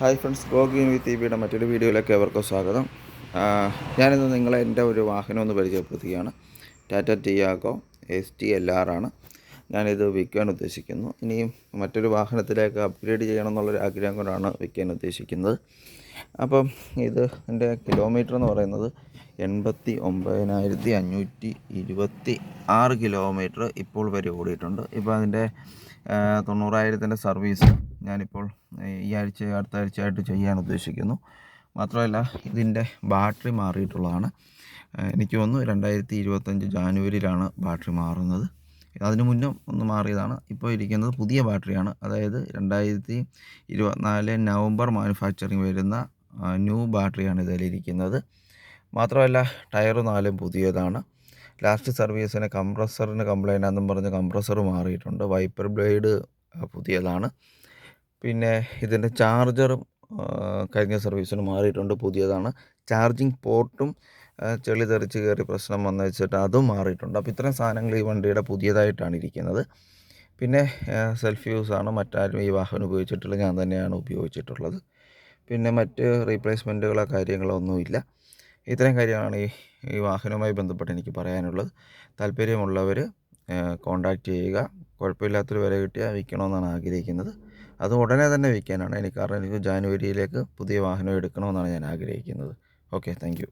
Hi friends Gauguin വിത്ത് വിയുടെ മറ്റൊരു വീഡിയോയിലേക്ക് ഏവർക്കും സ്വാഗതം. ഞാനിന്ന് നിങ്ങളെ എന്റെ ഒരു വാഹനം ഒന്ന് പരിചയപ്പെടുത്തുകയാണ്. Tata Tiago S T L R ആണ്. ഞാനിത് വിൽക്കാൻ ഉദ്ദേശിക്കുന്നു. ഇനിയും മറ്റൊരു വാഹനത്തിലേക്ക് അപ്ഗ്രേഡ് ചെയ്യണം എന്നുള്ളൊരു ആഗ്രഹം കൊണ്ടാണ് വിൽക്കാൻ ഉദ്ദേശിക്കുന്നത്. അപ്പം ഇത് എന്റെ കിലോമീറ്റർ എന്ന് പറയുന്നത് എൺപത്തി ഒമ്പതിനായിരത്തി അഞ്ഞൂറ്റി ഇരുപത്തി ആറ് കിലോമീറ്റർ ഇപ്പോൾ വരെ ഓടിയിട്ടുണ്ട്. ഇപ്പോൾ അതിന്റെ തൊണ്ണൂറായിരത്തിന്റെ സർവീസ് ഞാനിപ്പോൾ ഈ ആഴ്ച അടുത്ത ആഴ്ചയായിട്ട് ചെയ്യാൻ ഉദ്ദേശിക്കുന്നു. മാത്രമല്ല ഇതിന്റെ ബാറ്ററി മാറിയിട്ടുള്ളതാണ്. എനിക്ക് തോന്നുന്നു രണ്ടായിരത്തി ഇരുപത്തഞ്ച് ജാനുവരിയിലാണ് ബാറ്ററി മാറുന്നത്. അതിനു മുന്നേ ഒന്ന് മാറിയതാണ്. ഇപ്പോൾ ഇരിക്കുന്നത് പുതിയ ബാറ്ററിയാണ്. അതായത് രണ്ടായിരത്തി ഇരുപത്തിനാല് നവംബർ മാനുഫാക്ചറിങ് വരുന്ന ന്യൂ ബാറ്ററിയാണ് ഇതിലിരിക്കുന്നത് മാത്രമല്ല ടയർ നാലും പുതിയതാണ്. ലാസ്റ്റ് സർവീസിന് കംപ്രസറിന് കംപ്ലൈന്റ് ആണെന്നും പറഞ്ഞ് കംപ്രസർ മാറിയിട്ടുണ്ട്. വൈപ്പർ ബ്ലേഡ് പുതിയതാണ്. പിന്നെ ഇതിന്റെ ചാർജറും കഴിഞ്ഞ സർവീസിന് മാറിയിട്ടുണ്ട്. പുതിയതാണ്. ചാർജിങ് പോർട്ടും ചെളി തെറിച്ച് കയറി പ്രശ്നം വന്നു വെച്ചിട്ട് അതും മാറിയിട്ടുണ്ട്. അപ്പോൾ ഇത്രയും സാധനങ്ങൾ ഈ വണ്ടിയുടെ പുതിയതായിട്ടാണ് ഇരിക്കുന്നത്. പിന്നെ സെൽഫ് യൂസാണ്. മറ്റാരും ഈ വാഹനം ഉപയോഗിച്ചിട്ടില്ല. ഞാൻ തന്നെയാണ് ഉപയോഗിച്ചിട്ടുള്ളത്. പിന്നെ മറ്റ് റീപ്ലേസ്മെന്റുകളോ കാര്യങ്ങളോ ഒന്നുമില്ല. ഇത്രയും കാര്യമാണ് ഈ ഈ വാഹനവുമായി ബന്ധപ്പെട്ട് എനിക്ക് പറയാനുള്ളത്. താല്പര്യമുള്ളവർ കോണ്ടാക്റ്റ് ചെയ്യുക. കുഴപ്പമില്ലാത്തൊരു വില കിട്ടിയാൽ വിൽക്കണമെന്നാണ് ആഗ്രഹിക്കുന്നത്. അത് ഉടനെ തന്നെ വിൽക്കാനാണ്. എനിക്ക് കാരണം എനിക്ക് ജാനുവരിയിലേക്ക് പുതിയ വാഹനം എടുക്കണമെന്നാണ് ഞാൻ ആഗ്രഹിക്കുന്നത്. Okay thank